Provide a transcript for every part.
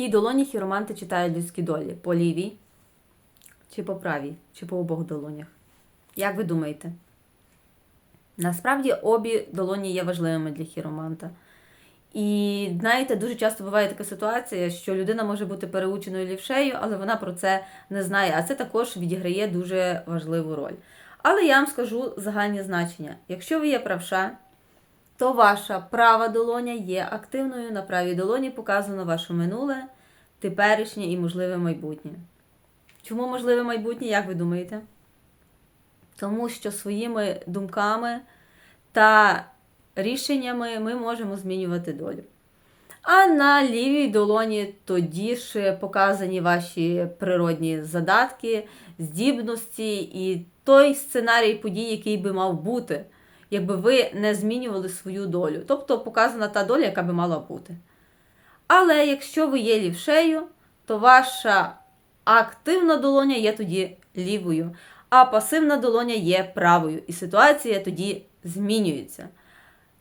якій долоні хіроманти читають людські долі? По лівій? Чи по правій? Чи по обох долонях? Як ви думаєте? Насправді обі долоні є важливими для хіроманта. І знаєте, дуже часто буває така ситуація, що людина може бути переученою лівшею, але вона про це не знає. А це також відіграє дуже важливу роль. Але я вам скажу загальні значення. Якщо ви є правша, то ваша права долоня є активною. На правій долоні показано ваше минуле, теперішнє і можливе майбутнє. Чому можливе майбутнє, як ви думаєте? Тому що своїми думками та рішеннями ми можемо змінювати долю. А на лівій долоні тоді ж показані ваші природні задатки, здібності і той сценарій подій, який би мав бути, якби ви не змінювали свою долю. Тобто показана та доля, яка би мала бути. Але якщо ви є лівшею, то ваша активна долоня є тоді лівою, а пасивна долоня є правою. І ситуація тоді змінюється.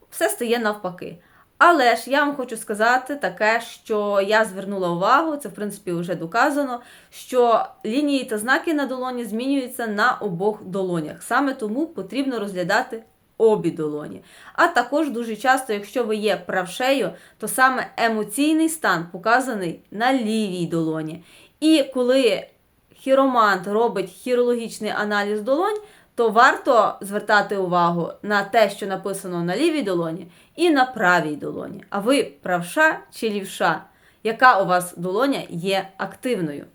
Все стає навпаки. Але ж я вам хочу сказати таке, що я звернула увагу, це в принципі вже доказано, що лінії та знаки на долоні змінюються на обох долонях. Саме тому потрібно розглядати обі долоні. А також дуже часто, якщо ви є правшею, то саме емоційний стан показаний на лівій долоні. І коли хіромант робить хірологічний аналіз долонь, то варто звертати увагу на те, що написано на лівій долоні, і на правій долоні. А ви правша чи лівша? Яка у вас долоня є активною?